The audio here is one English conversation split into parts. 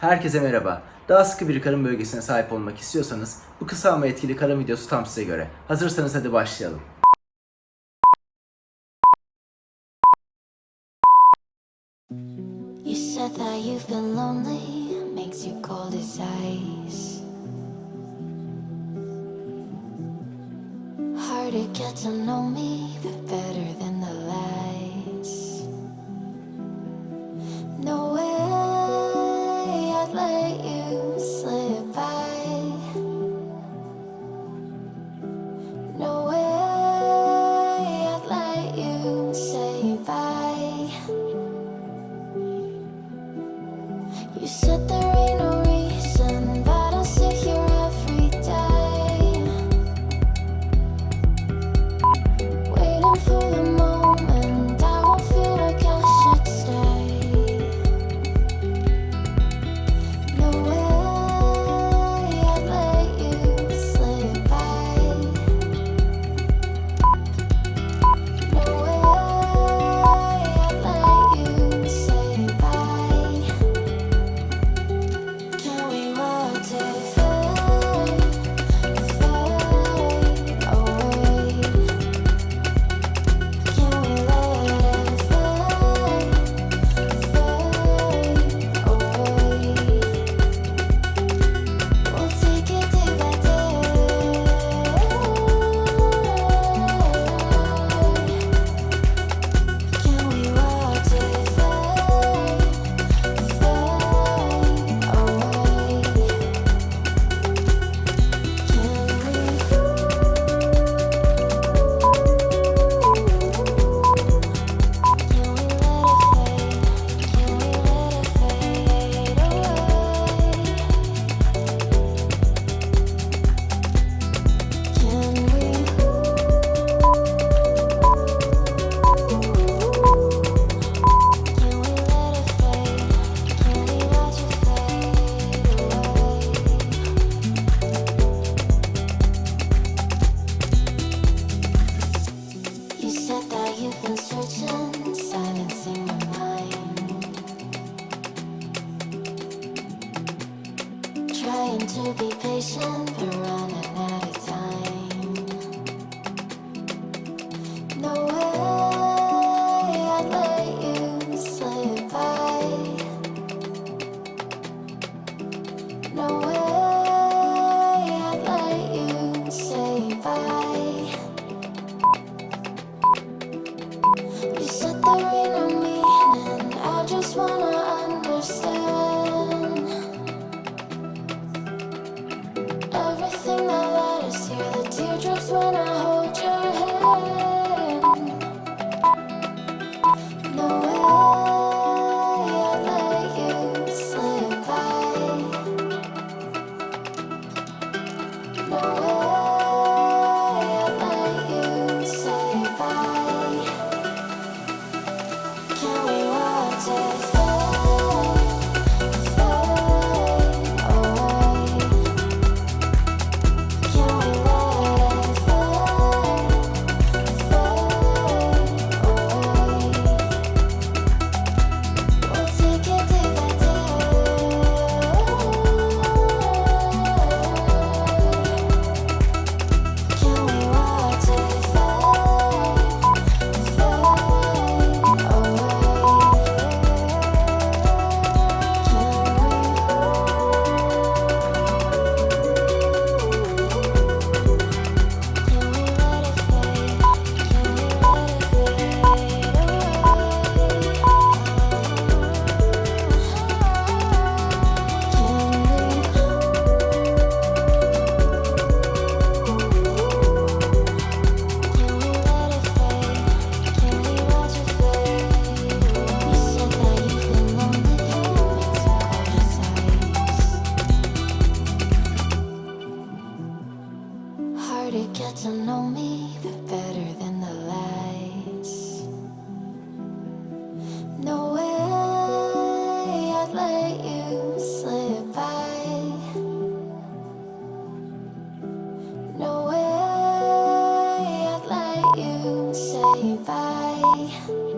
Herkese merhaba. Daha sıkı bir karın bölgesine sahip olmak istiyorsanız bu kısa ama etkili karın videosu tam size göre. Hazırsanız hadi başlayalım. You said that you've been lonely, makes you cold as ice. Hard to get to know me, let you trying to be patient, but running out of time. No way I'd let you slip by. No way. to get to know me, the better than the lights. No way I'd let you slip by. No way I'd let you say bye.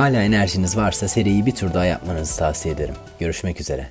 Hala enerjiniz varsa seriyi bir tur daha yapmanızı tavsiye ederim. Görüşmek üzere.